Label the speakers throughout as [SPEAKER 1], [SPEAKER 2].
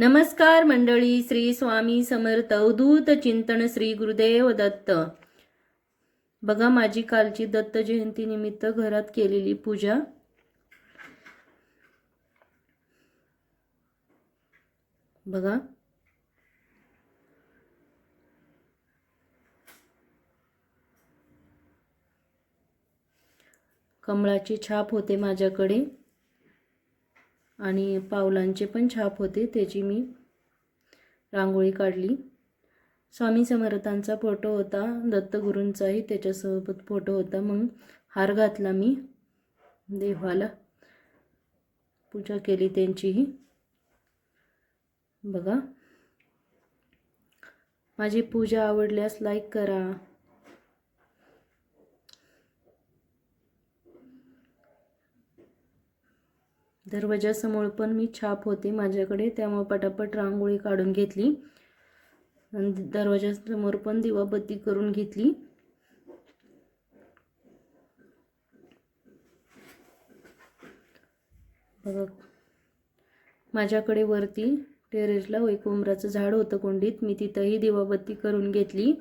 [SPEAKER 1] नमस्कार मंडळी श्री स्वामी समर्थ अवधूत चिंतन श्री गुरुदेव दत्त. बघा माझी कालची दत्त जयंती निमित्त घरात केलेली पूजा. बघा. कमळाची छाप होते माझ्याकडे. आणि पावलांचे पण छाप होते त्याची मी रांगोळी काढली. स्वामी समर्थांचा फोटो होता दत्तगुरूंचाही त्याच्यासोबत फोटो होता. मग हार घातला मी देवाला पूजा केली त्यांचीही. बघा माझी पूजा आवडल्यास लाईक करा. दरवाजासमोर पण मी छाप होते माझ्याकडे. त्यामुळे पटापट रांगोळी काढून घेतली आणि दरवाजासमोर पण दिवाबत्ती करून घेतली. बघा माझ्याकडे वरती टेरेसला एक उमराचं झाड होतं कोंडीत. मी तिथंही दिवाबत्ती करून घेतली.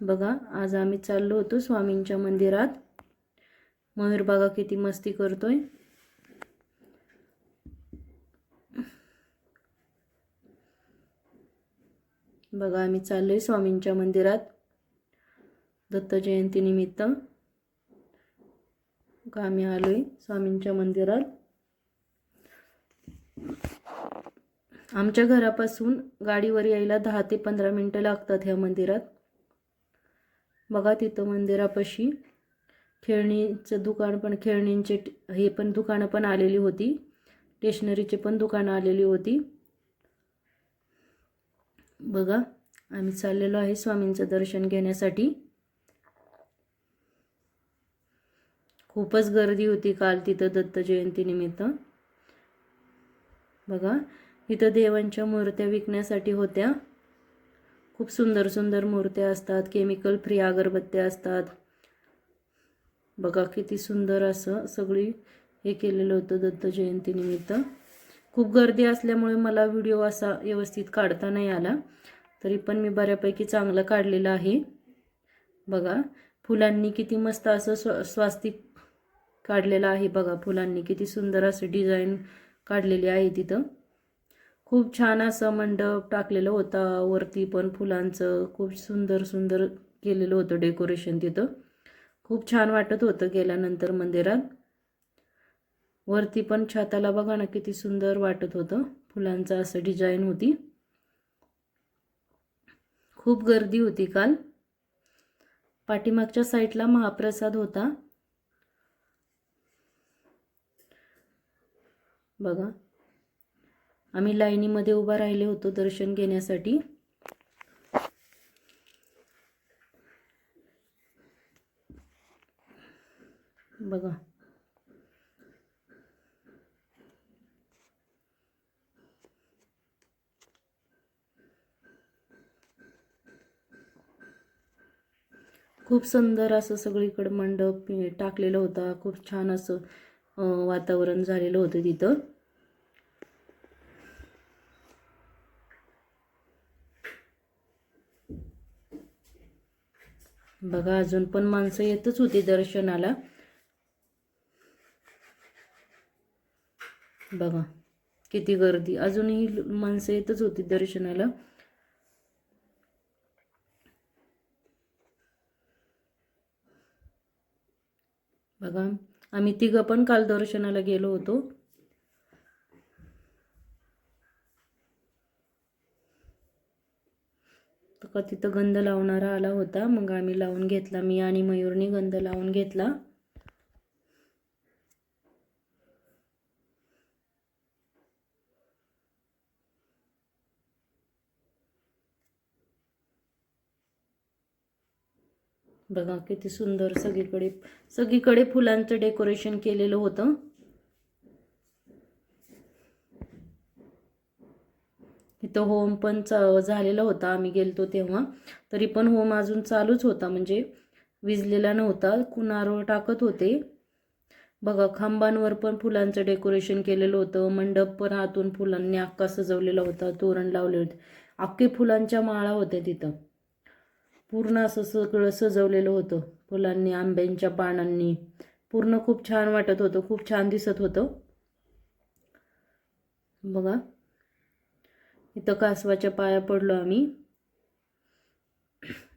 [SPEAKER 1] बघा आज आम्ही चाललो होतो स्वामींच्या मंदिरात. मयूर बघा किती मस्ती करतोय. बघा आम्ही चाललो आहे स्वामींच्या मंदिरात. दत्त जयंतीनिमित्त बघा आम्ही आलोय स्वामींच्या मंदिरात. आमच्या घरापासून गाडीवर यायला दहा ते पंधरा मिनटं लागतात ह्या मंदिरात. बघा तिथं मंदिरापाशी खेळणीचं दुकान पण खेळणींचे हे पण दुकानं पण आलेली होती. स्टेशनरीचे पण दुकानं आलेली होती. बघा आम्ही चाललेलो आहे स्वामींचं दर्शन घेण्यासाठी. खूपच गर्दी होती काल तिथं दत्त जयंतीनिमित्त बघा इथं देवांच्या मूर्त्या विकण्यासाठी होत्या. खूप सुंदर सुंदर मूर्त्या असतात केमिकल फ्री अगरबत्त्या असतात. बघा किती सुंदर असं सगळी हे केलेलं होतं दत्त जयंतीनिमित्त खूप गर्दी असल्यामुळे मला व्हिडिओ असा व्यवस्थित काढता नाही आला. तरी पण मी बऱ्यापैकी चांगलं काढलेलं आहे. बघा फुलांनी किती मस्त असं स्व स्वास्तिक काढलेलं आहे बघा. फुलांनी किती सुंदर असं डिझाईन काढलेली आहे तिथं. खूप छान असं मंडप टाकलेलं होता. वरती पण फुलांचं खूप सुंदर सुंदर केलेलं होतं डेकोरेशन तिथं. खूप छान वाटत होतं गेल्यानंतर मंदिरात. वरती पण छाताला बघा ना किती सुंदर वाटत होतं. फुलांचं असं डिझाईन होती. खूप गर्दी होती काल. पाठीमागच्या साईडला महाप्रसाद होता. बघा. आम्ही लाईनीमध्ये उभा राहिले होतो दर्शन घेण्यासाठी. बघा. खूप सुंदर असं सगळीकडं मंडप टाकलेला टाकलेलं होता. खूप छान असं वातावरण झालेलं होतं तिथं. बघा अजून पण माणसं येतच होती दर्शनाला. बघा किती गर्दी. अजूनही माणसं येतच होती दर्शनाला. बघा आम्ही तिघं पण काल दर्शनाला गेलो होतो. तर का तिथं गंध लावणारा आला होता मग आम्ही लावून घेतला. मी आणि मयूरनी गंध लावून घेतला. बघा किती सुंदर सगळीकडे सगळीकडे फुलांचं डेकोरेशन केलेलं होतं. इथं होम पण चा झालेला होता. आम्ही गेलतो तेव्हा. तरी पण होम अजून चालूच होता म्हणजे विजलेला नव्हता. कुणावर टाकत होते. बघा खांबांवर पण फुलांचं डेकोरेशन केलेलं होतं. मंडप पण आतून फुलांनी अख्खा सजवलेला होता. तोरण लावले होते. अख्खे फुलांच्या माळा होत्या तिथं. पूर्ण असं सगळं सजवलेलं होतं. फुलांनी आंब्यांच्या पानांनी. पूर्ण खूप छान वाटत होतं. खूप छान दिसत होतं. बघा. इथं कासवाच्या पाया पडलो आम्ही.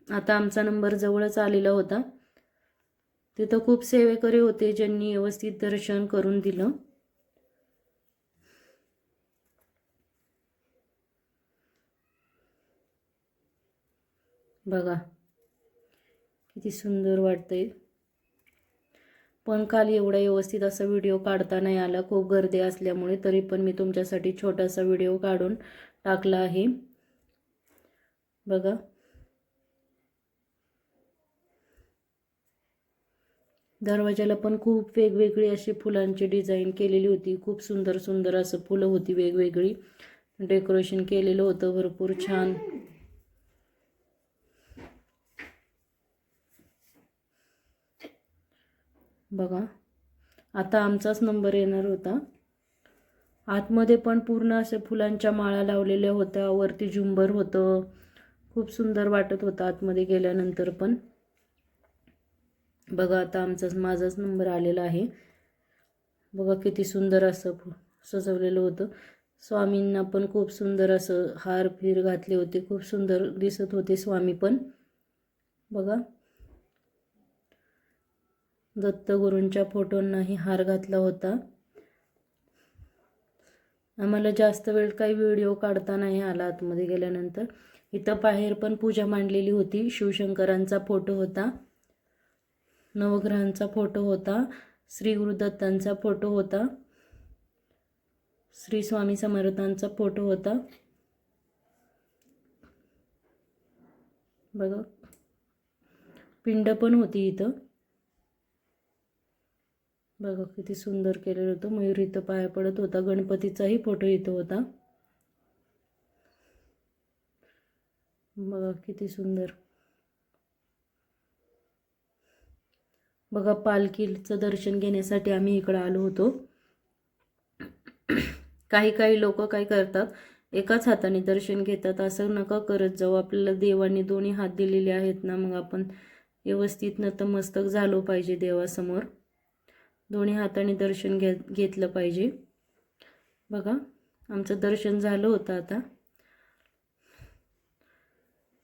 [SPEAKER 1] आता आमचा नंबर जवळच आलेला होता. तिथं खूप सेवेकरी होते ज्यांनी व्यवस्थित दर्शन करून दिलं. बघा. किती सुंदर वाटतंय. पण काल एवढा व्यवस्थित असा व्हिडिओ काढता नाही आला. खूप गर्दी असल्यामुळे तरी पण मी तुमच्यासाठी छोटासा व्हिडिओ काढून टाकला आहे. बघा. दरवाजाला पण खूप वेगवेगळी अशी फुलांची डिझाईन केलेली होती. खूप सुंदर सुंदर असं फुलं होती वेगवेगळी. डेकोरेशन केलेलं होतं भरपूर छान. बघा. आता आमचाच नंबर येणार होता. आतमध्ये पण पूर्ण असे फुलांच्या माळा लावलेल्या होत्या. वरती झुंबर होतं. खूप सुंदर वाटत होतं आतमध्ये गेल्यानंतर पण. बघा आता आमचाच माझाच नंबर आलेला आहे. बघा किती सुंदर असं सजवलेलं होतं. स्वामींना पण खूप सुंदर असं हार फिर घातले होते. खूप सुंदर दिसत होते स्वामी पण. बघा. दत्तगुरूंच्या फोटोंनाही हार घातला होता. आम्हाला जास्त वेळ काही व्हिडिओ काढता नाही आला आतमध्ये गेल्यानंतर. इथं बाहेर पण पूजा मांडलेली होती. शिवशंकरांचा फोटो होता. नवग्रहांचा फोटो होता. श्री गुरुदत्तांचा फोटो होता. श्री स्वामी समर्थांचा फोटो होता. बघा. पिंड पण होती इथं. बघा किती सुंदर केलेलं होतं. मयूर इथं पाया पडत होता. गणपतीचाही फोटो इथं होता. बघा किती सुंदर. बघा पालखीचं दर्शन घेण्यासाठी आम्ही इकडं आलो होतो. काही काही लोक काय करतात एकाच हाताने दर्शन घेतात. असं नका करत जाऊ. आपल्याला देवाने दोन्ही हात दिलेले आहेत ना मग आपण व्यवस्थित नतमस्तक झालो पाहिजे देवासमोर. दोन्ही हाताने दर्शन घे घेतलं पाहिजे. बघा आमचं दर्शन झालं होतं आता.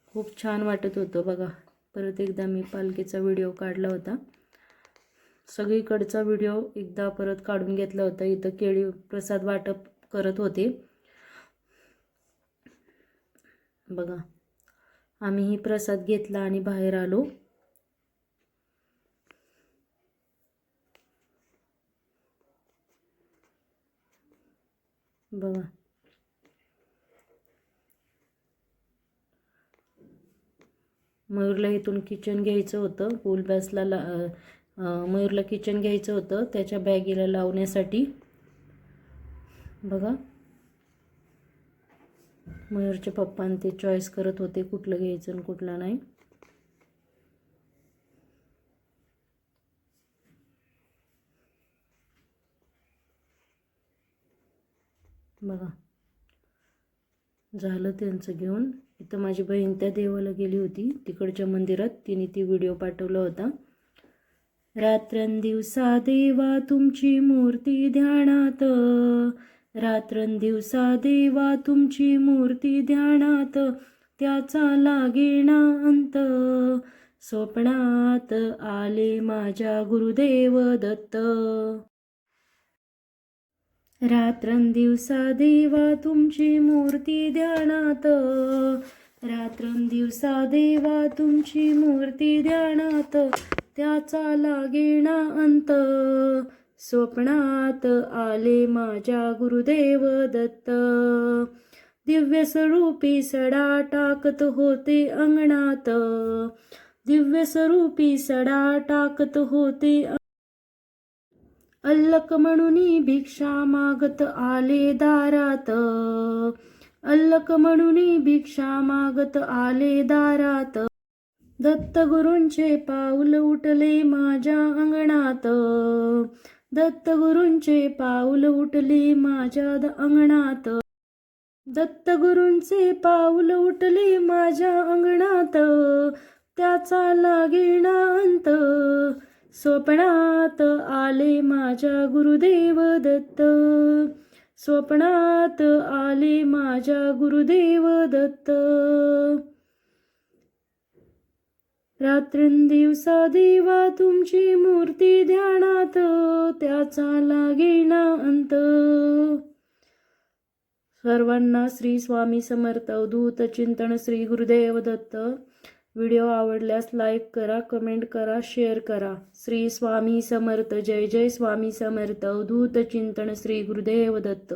[SPEAKER 1] खूप छान वाटत होतं बघा. परत एकदा मी पालखीचा व्हिडिओ काढला होता. सगळीकडचा व्हिडिओ एकदा परत काढून घेतला होता. इथं केळी प्रसाद वाटप करत होते. बघा आम्हीही प्रसाद घेतला आणि बाहेर आलो. बघा. मयूरला इथून किचन घ्यायचं होतं. फुल बॅसला ला मयूरला किचन घ्यायचं होतं. त्याच्या बॅगीला लावण्यासाठी. बघा. मयूरच्या पप्पाने ते चॉईस करत होते कुठलं घ्यायचं आणि कुठलं नाही. बघा. झालं त्यांचं घेऊन. इथं माझी बहीण त्या देवाला गेली होती. तिकडच्या मंदिरात तिने ती व्हिडिओ पाठवला होता. रात्रंदिवसा देवा तुमची मूर्ती ध्यानात. रात्रंदिवसा देवा तुमची मूर्ती ध्यानात. त्याचा लागेना अंत. स्वप्नात आले माझ्या गुरुदेव दत्त. रात्रंदिवसा देवा तुमची मूर्ती ध्यानात. रात्रंदिवसा देवा तुमची मूर्ती ध्यानात. त्याचा लागेना अंत. स्वप्नात आले माझ्या गुरुदेव दत्त. दिव्य स्वरूपी सडा टाकत होते अंगणात. दिव्य स्वरूपी सडा टाकत होते अल्लक म्हणून भिक्षा मागत आले दारात. अल्लक म्हणून भिक्षा मागत आले दारात. दत्तगुरूंचे पाऊल उठले माझ्या अंगणात. दत्तगुरूंचे पाऊल उठले माझ्या द- अंगणात. दत्तगुरूंचे पाऊल उठले माझ्या अंगणात. त्याचा लागेना अंत. स्वप्नात आले माझ्या गुरुदेव दत्त. स्वप्नात आले माझ्या गुरुदेव दत्त. रात्रंदिवसा देवा तुमची मूर्ती ध्यानात त्याचा लागेना अंत. सर्वांना श्री स्वामी समर्थ अवधूत चिंतन श्री गुरुदेव दत्त. व्हिडिओ आवडल्यास लाईक करा कमेंट करा शेअर करा. श्री स्वामी समर्थ. जय जय स्वामी समर्थ. अवधूत चिंतन श्री गुरुदेव दत्त.